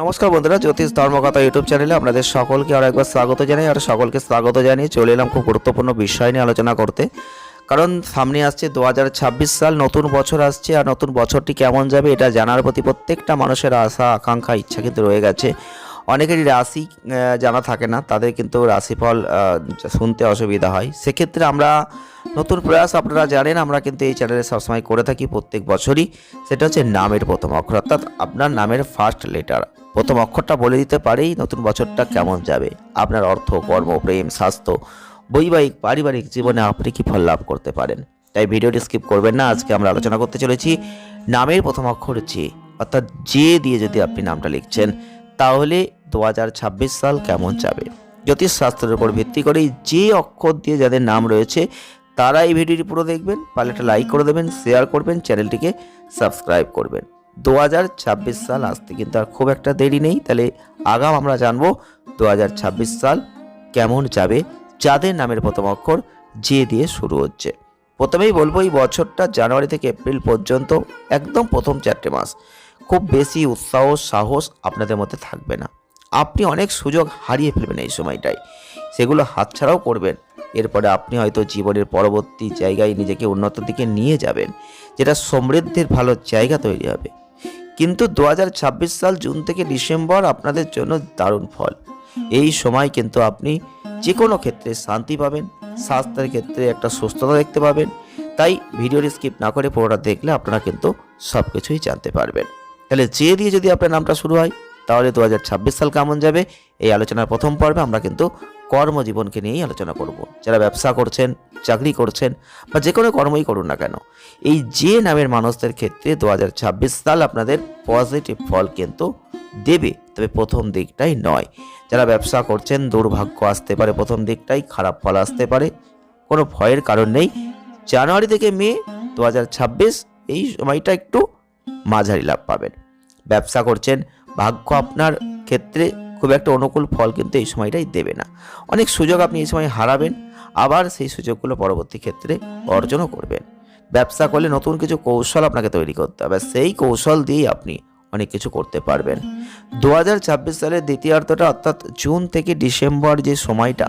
নমস্কার বন্ধুরা, জ্যোতিষ ধর্মকথা ইউটিউব চ্যানেলে আপনাদের সকলকে আর একবার স্বাগত জানাই, আর সকলকে স্বাগত জানিয়ে চলে এলাম খুব গুরুত্বপূর্ণ বিষয় নিয়ে আলোচনা করতে। কারণ সামনে আসছে দু হাজার ছাব্বিশ সাল, নতুন বছর আসছে, আর নতুন বছরটি কেমন যাবে এটা জানার প্রতি প্রত্যেকটা মানুষের আশা, আকাঙ্ক্ষা, ইচ্ছা কিন্তু রয়ে গেছে। অনেকেরই রাশি জানা থাকে না, তাদের কিন্তু রাশিফল শুনতে অসুবিধা হয়। সেক্ষেত্রে আমরা নতুন প্রয়াস আপনারা জানেন, আমরা কিন্তু এই চ্যানেলে সবসময় করে থাকি প্রত্যেক বছরই। সেটা হচ্ছে নামের প্রথম অক্ষর, অর্থাৎ আপনার নামের ফার্স্ট লেটার প্রথম অক্ষরটা বলে দিতে পারেই নতুন বছরটা কেমন যাবে। আপনার অর্থ, কর্ম, প্রেম, স্বাস্থ্য, বৈবাহিক, পারিবারিক জীবনে আপনি কি ফল লাভ করতে পারেন? তাই ভিডিওটি স্কিপ করবেন না। আজকে আমরা আলোচনা করতে চলেছি নামের প্রথম অক্ষর জে অর্থাৎ জে দিয়ে যদি আপনি নামটা লিখছেন, তাহলে দু হাজার ছাব্বিশ সাল কেমন যাবে? জ্যোতিষশাস্ত্রের উপর ভিত্তি করে যে অক্ষর দিয়ে যাদের নাম রয়েছে, তারা এই ভিডিওটি পুরো দেখবেন। পারলে একটা লাইক করে দেবেন শেয়ার করবেন চ্যানেলটিকে সাবস্ক্রাইব করবেন। দু হাজার ছাব্বিশ সাল আসতে কিন্তু আর খুব একটা দেরি নেই, তাহলে আগাম আমরা জানব দু হাজার ছাব্বিশ সাল কেমন যাবে যাদের নামের প্রথম অক্ষর জে দিয়ে শুরু হচ্ছে। প্রথমেই বলব এই বছরটা জানুয়ারি থেকে এপ্রিল পর্যন্ত, একদম প্রথম চারটে মাস। খুব বেশি উৎসাহ, সাহস আপনাদের মধ্যে থাকবে না। আপনি অনেক সুযোগ হারিয়ে ফেলবেন এই সময়টায়। সেগুলো হাতছাড়াও করবেন। এরপরে আপনি হয়তো জীবনের পরবর্তী জায়গায় নিজেকে উন্নত দিকে নিয়ে যাবেন, যেটা সমৃদ্ধির ভালো জায়গা তৈরি হবে। কিন্তু দু হাজার ছাব্বিশ সাল জুন থেকে ডিসেম্বর আপনাদের জন্য দারুণ ফল। এই সময় কিন্তু আপনি যে কোনো ক্ষেত্রে শান্তি পাবেন, স্বাস্থ্যের ক্ষেত্রে একটা সুস্থতা দেখতে পাবেন। তাই ভিডিওটি স্কিপ না করে পুরোটা দেখলে আপনারা কিন্তু সব কিছুই জানতে পারবেন। তাহলে যে দিয়ে যদি আপনার নামটা শুরু হয়, তাহলে দু হাজার ছাব্বিশ সাল কেমন যাবে? এই আলোচনার প্রথম পর্বে আমরা কিন্তু কর্মজীবনকে নিয়েই আলোচনা করব। যারা ব্যবসা করছেন, চাকরি করছেন, বা যে কোনো কর্মই করুন না কেন, এই যে নামের মানুষদের ক্ষেত্রে দু হাজার ছাব্বিশ সাল আপনাদের পজিটিভ ফল কিন্তু দেবে। তবে প্রথম দিকটাই নয়। যারা ব্যবসা করছেন, দুর্ভাগ্য আসতে পারে প্রথম দিকটাই, খারাপ ফল আসতে পারে। কোনো ভয়ের কারণ নেই। জানুয়ারি থেকে মে দু হাজার ছাব্বিশ, এই সময়টা একটু মাঝারি লাভ পাবেন। ব্যবসা করছেন, ভাগ্য আপনার ক্ষেত্রে খুব একটা অনুকূল ফল কিন্তু এই সময়টাই দেবে না। অনেক সুযোগ আপনি এই সময় হারাবেন, আবার সেই সুযোগগুলো পরবর্তী ক্ষেত্রে অর্জনও করবেন। ব্যবসা করলে নতুন কিছু কৌশল আপনাকে তৈরি করতে হবে, সেই কৌশল দিয়েই আপনি অনেক কিছু করতে পারবেন। দু হাজার ছাব্বিশ সালের দ্বিতীয়ার্ধটা অর্থাৎ জুন থেকে ডিসেম্বর যে সময়টা,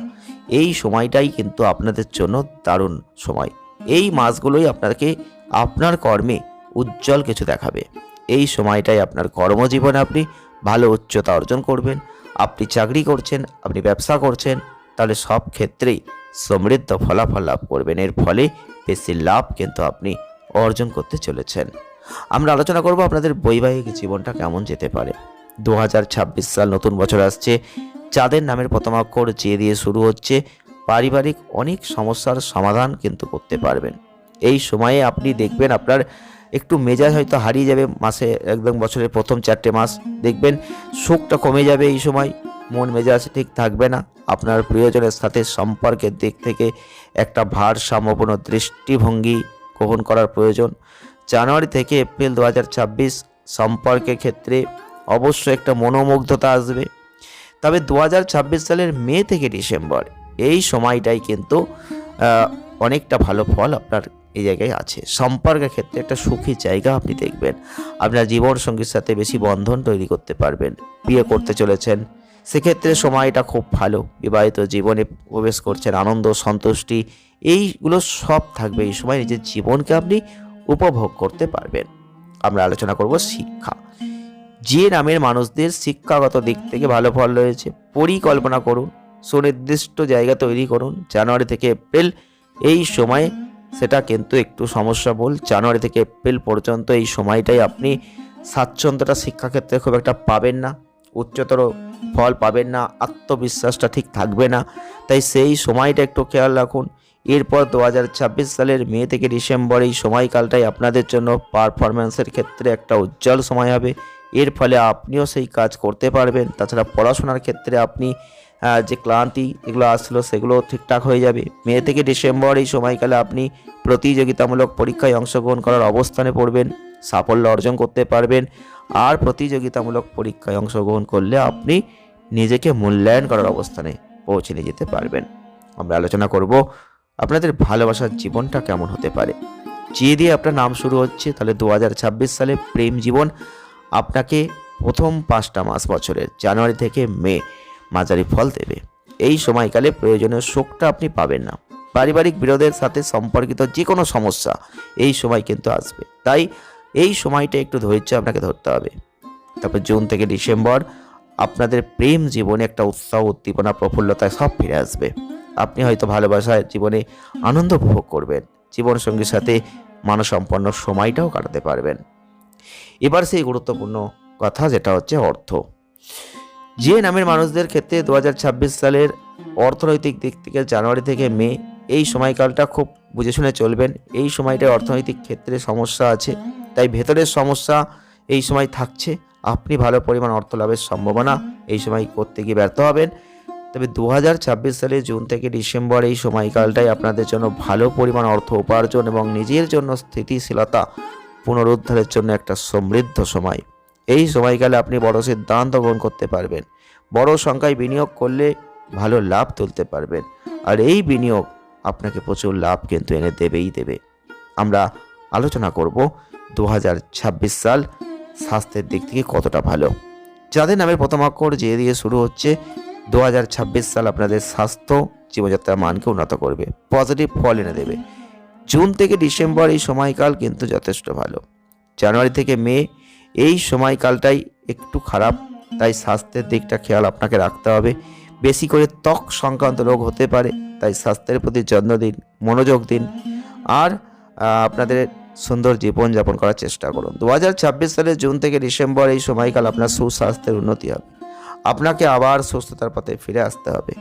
এই সময়টাই কিন্তু আপনাদের জন্য দারুণ সময়। এই মাসগুলোই আপনাকে আপনার কর্মে উজ্জ্বল কিছু দেখাবে। এই সময়টাই আপনার কর্মজীবনে আপনি ভালো উচ্চতা অর্জন করবেন। আপনি চাকরি করছেন, আপনি ব্যবসা করছেন, তাহলে সব ক্ষেত্রেই সমৃদ্ধ ফলাফল লাভ করবেন। এর ফলে বেশি লাভ কিন্তু আপনি অর্জন করতে চলেছেন। আমরা আলোচনা করব আপনাদের বৈবাহিক জীবনটা কেমন যেতে পারে। দু হাজার ছাব্বিশ সাল নতুন বছর আসছে। যাদের নামের প্রথম অক্ষর যে দিয়ে শুরু হচ্ছে। পারিবারিক অনেক সমস্যার সমাধান কিন্তু করতে পারবেন। এই সময়ে আপনি দেখবেন আপনার একটু মেজাজ হয়তো হারিয়ে যাবে মাসে একদম বছরের প্রথম চারটে মাস। দেখবেন সুখটা কমে যাবে এই সময়। মন মেজাজ ঠিক থাকবে না। আপনার প্রিয়জনের সাথে সম্পর্কের দিক থেকে একটা ভারসাম্যপূর্ণ দৃষ্টিভঙ্গি গ্রহণ করার প্রয়োজন। জানুয়ারি থেকে এপ্রিল দু হাজার ছাব্বিশ সম্পর্কের ক্ষেত্রে অবশ্যই একটা মনোমুগ্ধতা আসবে। তবে দু হাজার ছাব্বিশ সালের মে থেকে ডিসেম্বর এই সময়টাই কিন্তু অনেকটা ভালো ফল আপনার এই জায়গায় আছে। সম্পর্কের ক্ষেত্রে একটা সুখী জায়গা আপনি দেখবেন। আপনার জীবন সঙ্গীর সাথে বেশি বন্ধন তৈরি করতে পারবেন। বিয়ে করতে চলেছেন, সেক্ষেত্রে সময়টা খুব ভালো। বিবাহিত জীবনে প্রবেশ করছেন, আনন্দ, সন্তুষ্টি, এইগুলো সব থাকবে। এই সময় নিজের জীবনকে আপনি উপভোগ করতে পারবেন। আমরা আলোচনা করব শিক্ষা। যে নামের মানুষদের শিক্ষাগত দিক থেকে ভালো ফল রয়েছে, পরিকল্পনা করুন, সুনির্দিষ্ট জায়গা তৈরি করুন। জানুয়ারি থেকে এপ্রিল, এই সময় সেটা কিন্তু একটু সমস্যা বল জানুয়ারি থেকে এপ্রিল পর্যন্ত এই সময়টাই আপনি স্বাচ্ছন্দ্যটা শিক্ষাক্ষেত্রে খুব একটা পাবেন না, উচ্চতর ফল পাবেন না, আত্মবিশ্বাসটা ঠিক থাকবে না। তাই সেই সময়টা একটু খেয়াল রাখুন। এরপর দু হাজার ছাব্বিশ সালের মে থেকে ডিসেম্বর এই সময়কালটাই আপনাদের জন্য পারফরমেন্সের ক্ষেত্রে একটা উজ্জ্বল সময় হবে। এর ফলে আপনিও সেই কাজ করতে পারবেন। তাছাড়া পড়াশোনার ক্ষেত্রে আপনি যে ক্লান্তি এগুলো আসলো, সেগুলো ঠিকঠাক হয়ে যাবে। মে থেকে ডিসেম্বর এই সময়কালে আপনি প্রতিযোগিতামূলক পরীক্ষায় অংশগ্রহণ করার অবস্থানে পড়বেন, সাফল্য অর্জন করতে পারবেন, আর প্রতিযোগিতামূলক পরীক্ষায় অংশগ্রহণ করলে আপনি নিজেকে মূল্যায়ন করার অবস্থানে পৌঁছে নিয়ে যেতে পারবেন। আমরা আলোচনা করব আপনাদের ভালোবাসার জীবনটা কেমন হতে পারে। যে দিয়ে আপনার নাম শুরু হচ্ছে, তাহলে দু হাজার ছাব্বিশ সালে প্রেম জীবন আপনাকে প্রথম পাঁচটা মাস বছরের, জানুয়ারি থেকে মে। মাঝারি ফল দেবে। এই সময়কালে প্রয়োজনীয় শোকটা আপনি পাবেন না। পারিবারিক বিরোধের সাথে সম্পর্কিত যে কোনো সমস্যা এই সময় কিন্তু আসবে। তাই এই সময়টা একটু ধৈর্য আপনাকে ধরতে হবে। তারপর জুন থেকে ডিসেম্বর আপনাদের প্রেম জীবনে একটা উৎসাহ, উদ্দীপনা প্রফুল্লতা সব ফিরে আসবে। আপনি হয়তো ভালোবাসায় জীবনে আনন্দ উপভোগ করবেন। জীবনসঙ্গীর সাথে মানসম্পন্ন সময়টাও কাটাতে পারবেন। এবার সেই গুরুত্বপূর্ণ কথা, যেটা হচ্ছে অর্থ। যে নামের মানুষদের ক্ষেত্রে দু হাজার ছাব্বিশ সালের অর্থনৈতিক দিক থেকে জানুয়ারি থেকে মে, এই সময়কালটা খুব বুঝে শুনে চলবেন। এই সময়টায় অর্থনৈতিক ক্ষেত্রে সমস্যা আছে, তাই ভেতরের সমস্যা এই সময় থাকছে। আপনি ভালো পরিমাণ অর্থ লাভের সম্ভাবনা এই সময় করতে গিয়ে ব্যর্থ হবেন। তবে দু সালে জুন থেকে ডিসেম্বর এই সময়কালটাই আপনাদের জন্য ভালো পরিমাণ অর্থ উপার্জন এবং নিজের জন্য স্থিতিশীলতা পুনরুদ্ধারের জন্য একটা সমৃদ্ধ সময়। এই সময়কালে আপনি বড় সিদ্ধান্ত গ্রহণ করতে পারবেন। বড় সংখ্যায় বিনিয়োগ করলে ভালো লাভ তুলতে পারবেন। আর এই বিনিয়োগ আপনাকে প্রচুর লাভ কিন্তু এনে দেবেই দেবে। আমরা আলোচনা করব দু হাজার ছাব্বিশ সাল স্বাস্থ্যের দিক থেকে কতটা ভালো। যাদের নামের প্রথম অক্ষর যে দিয়ে শুরু হচ্ছে দু হাজার ছাব্বিশ সাল আপনাদের স্বাস্থ্য জীবনযাত্রার মানকে উন্নত করবে, পজিটিভ ফল এনে দেবে। জুন থেকে ডিসেম্বর এই সময়কাল কিন্তু যথেষ্ট ভালো। জানুয়ারি থেকে মে এই সময়কালটাই একটু খারাপ, তাই স্বাস্থ্যের দিকটা খেয়াল আপনাকে রাখতে হবে। বেশি করে ত্বক সংক্রান্ত রোগ হতে পারে, তাই স্বাস্থ্যের প্রতি যত্ন দিন, মনোযোগ দিন। আর আপনাদের সুন্দর জীবনযাপন করার চেষ্টা করুন। দু হাজার ছাব্বিশ সালের জুন থেকে ডিসেম্বর এই সময়কাল আপনার সুস্বাস্থ্যের উন্নতি হবে। আপনাকে আবার সুস্থতার পথে ফিরে আসতে হবে।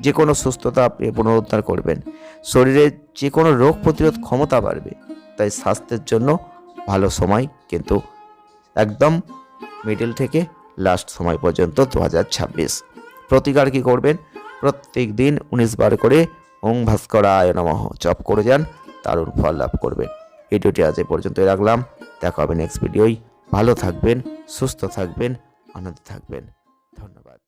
যে কোনো সুস্থতা আপনি পুনরুদ্ধার করবেন। শরীরের যে কোনো রোগ প্রতিরোধ ক্ষমতা বাড়বে, তাই স্বাস্থ্যের জন্য ভালো সময় কিন্তু একদম মিডিল থেকে লাস্ট সময় পর্যন্ত দু হাজার ছাব্বিশ। প্রতিকার কি করবেন? প্রত্যেক দিন উনিশ বার করে ওং ভাস্করায় জপ করে যান, দারুণ ফল লাভ করবেন। ভিডিওটি আজ এ পর্যন্তই রাখলাম। দেখা হবে নেক্সট ভিডিওই ভালো থাকবেন, সুস্থ থাকবেন, আনন্দে থাকবেন। ধন্যবাদ।